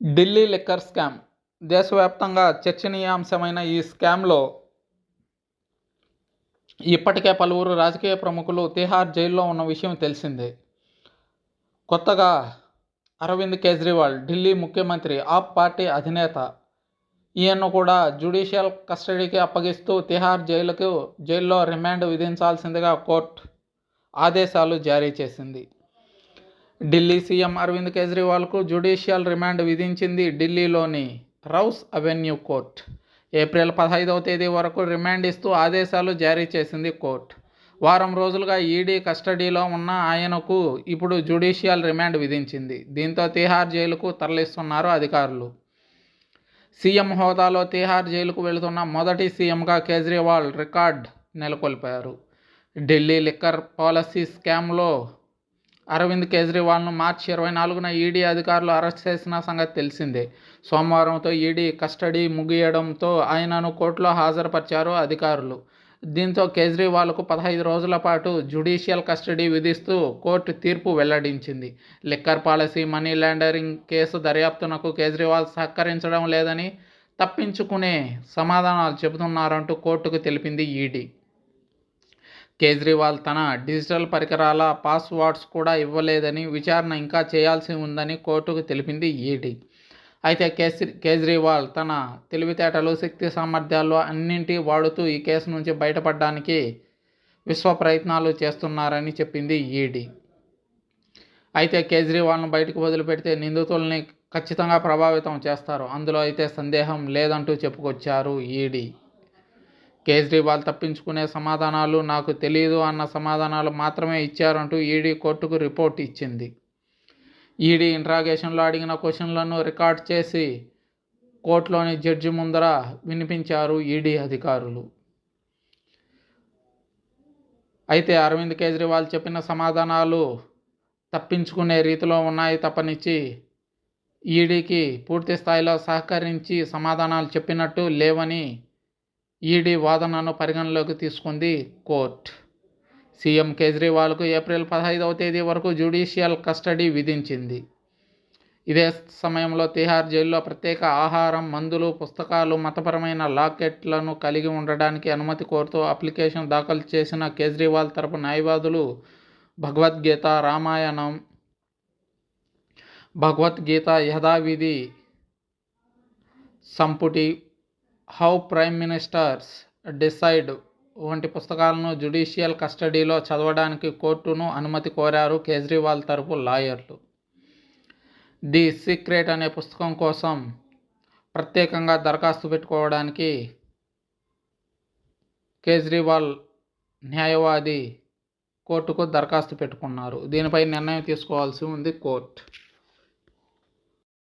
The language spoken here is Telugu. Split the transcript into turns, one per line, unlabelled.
Delhi liquor scam. దేశవ్యాప్తంగా చర్చనీయాంశమైన ఈ స్కామ్లో ఇప్పటికే పలువురు రాజకీయ ప్రముఖులు తిహార్ జైల్లో ఉన్న విషయం తెలిసిందే. కొత్తగా అరవింద్ కేజ్రీవాల్ ఢిల్లీ ముఖ్యమంత్రి ఆప్ పార్టీ అధినేత ఈయన్ను కూడా జ్యుడిషియల్ కస్టడీకి అప్పగిస్తూ తిహార్ జైలుకు జైల్లో రిమాండ్ విధించాల్సిందిగా కోర్టు ఆదేశాలు జారీ చేసింది. ఢిల్లీ సీఎం అరవింద్ కేజ్రీవాల్కు జ్యుడిషియల్ రిమాండ్ విధించింది ఢిల్లీలోని రౌస్ అవెన్యూ కోర్ట్. ఏప్రిల్ పదహైదవ తేదీ వరకు రిమాండ్ ఇస్తూ ఆదేశాలు జారీ చేసింది కోర్టు. వారం రోజులుగా ఈడీ కస్టడీలో ఉన్న ఆయనకు ఇప్పుడు జ్యుడిషియల్ రిమాండ్ విధించింది. దీంతో తిహార్ జైలుకు తరలిస్తున్నారు అధికారులు. సీఎం హోదాలో తిహార్ జైలుకు వెళుతున్న మొదటి సీఎంగా కేజ్రీవాల్ రికార్డ్ నెలకొల్పారు. ఢిల్లీ లిక్కర్ పాలసీ స్కామ్లో అరవింద్ కేజ్రీవాల్ను మార్చి ఇరవై నాలుగున ఈడీ అధికారులు అరెస్ట్ చేసిన సంగతి తెలిసిందే. సోమవారంతో ఈడీ కస్టడీ ముగియడంతో ఆయనను కోర్టులో హాజరుపరిచారు అధికారులు. దీంతో కేజ్రీవాల్కు పదహైదు రోజుల పాటు జ్యుడిషియల్ కస్టడీ విధిస్తూ కోర్టు తీర్పు వెల్లడించింది. Liquor policy money laundering case దర్యాప్తునకు Kejriwal సహకరించడం లేదని తప్పించుకునే సమాధానాలు చెబుతున్నారంటూ కోర్టుకు తెలిపింది ఈడీ. కేజ్రీవాల్ తన డిజిటల్ పరికరాల పాస్వర్డ్స్ కూడా ఇవ్వలేదని విచారణ ఇంకా చేయాల్సి ఉందని కోర్టుకు తెలిపింది ఈడీ. అయితే కేజ్రీ కేజ్రీవాల్ తన తెలివితేటలు శక్తి సామర్థ్యాలు అన్నింటి వాడుతూ ఈ కేసు నుంచి బయటపడడానికి విశ్వ ప్రయత్నాలు చేస్తున్నారని చెప్పింది ఈడీ. అయితే కేజ్రీవాల్ను బయటకు వదిలిపెడితే నిందితుల్ని ఖచ్చితంగా ప్రభావితం చేస్తారు. అందులో అయితే సందేహం లేదంటూ చెప్పుకొచ్చారు ఈడీ. కేజ్రీవాల్ తప్పించుకునే సమాధానాలు నాకు తెలియదు అన్న సమాధానాలు మాత్రమే ఇచ్చారంటూ ఈడీ కోర్టుకు రిపోర్ట్ ఇచ్చింది. ఈడీ ఇంట్రాగేషన్లో అడిగిన క్వశ్చన్లను రికార్డ్ చేసి కోర్టులోని జడ్జి ముందర వినిపించారు ఈడీ అధికారులు. అయితే అరవింద్ కేజ్రీవాల్ చెప్పిన సమాధానాలు తప్పించుకునే రీతిలో ఉన్నాయి తప్పనిచ్చి ఈడీకి పూర్తి స్థాయిలో సహకరించి సమాధానాలు చెప్పినట్టు లేవని ఈడీ వాదనను పరిగణలోకి తీసుకుంది కోర్టు. సీఎం కేజ్రీవాల్కు ఏప్రిల్ పదహైదవ తేదీ వరకు జ్యుడిషియల్ కస్టడీ విధించింది. ఇదే సమయంలో తిహార్ జైల్లో ప్రత్యేక ఆహారం మందులు పుస్తకాలు మతపరమైన లాకెట్లను కలిగి ఉండడానికి అనుమతి కోరుతూ అప్లికేషన్ దాఖలు చేసిన కేజ్రీవాల్ తరపు న్యాయవాదులు భగవద్గీత రామాయణం భగవద్గీత యథావిధి సంపుటి హౌ ప్రైమ్ మినిస్టర్స్ డిసైడ్ వంటి పుస్తకాలను జుడిషియల్ కస్టడీలో చదవడానికి కోర్టును అనుమతి కోరారు కేజ్రీవాల్ తరపు లాయర్లు. ది సీక్రెట్ అనే పుస్తకం కోసం ప్రత్యేకంగా దరఖాస్తు పెట్టుకోవడానికి కేజ్రీవాల్ న్యాయవాది కోర్టుకు దరఖాస్తు పెట్టుకున్నారు. దీనిపై నిర్ణయం తీసుకోవాల్సి ఉంది కోర్టు.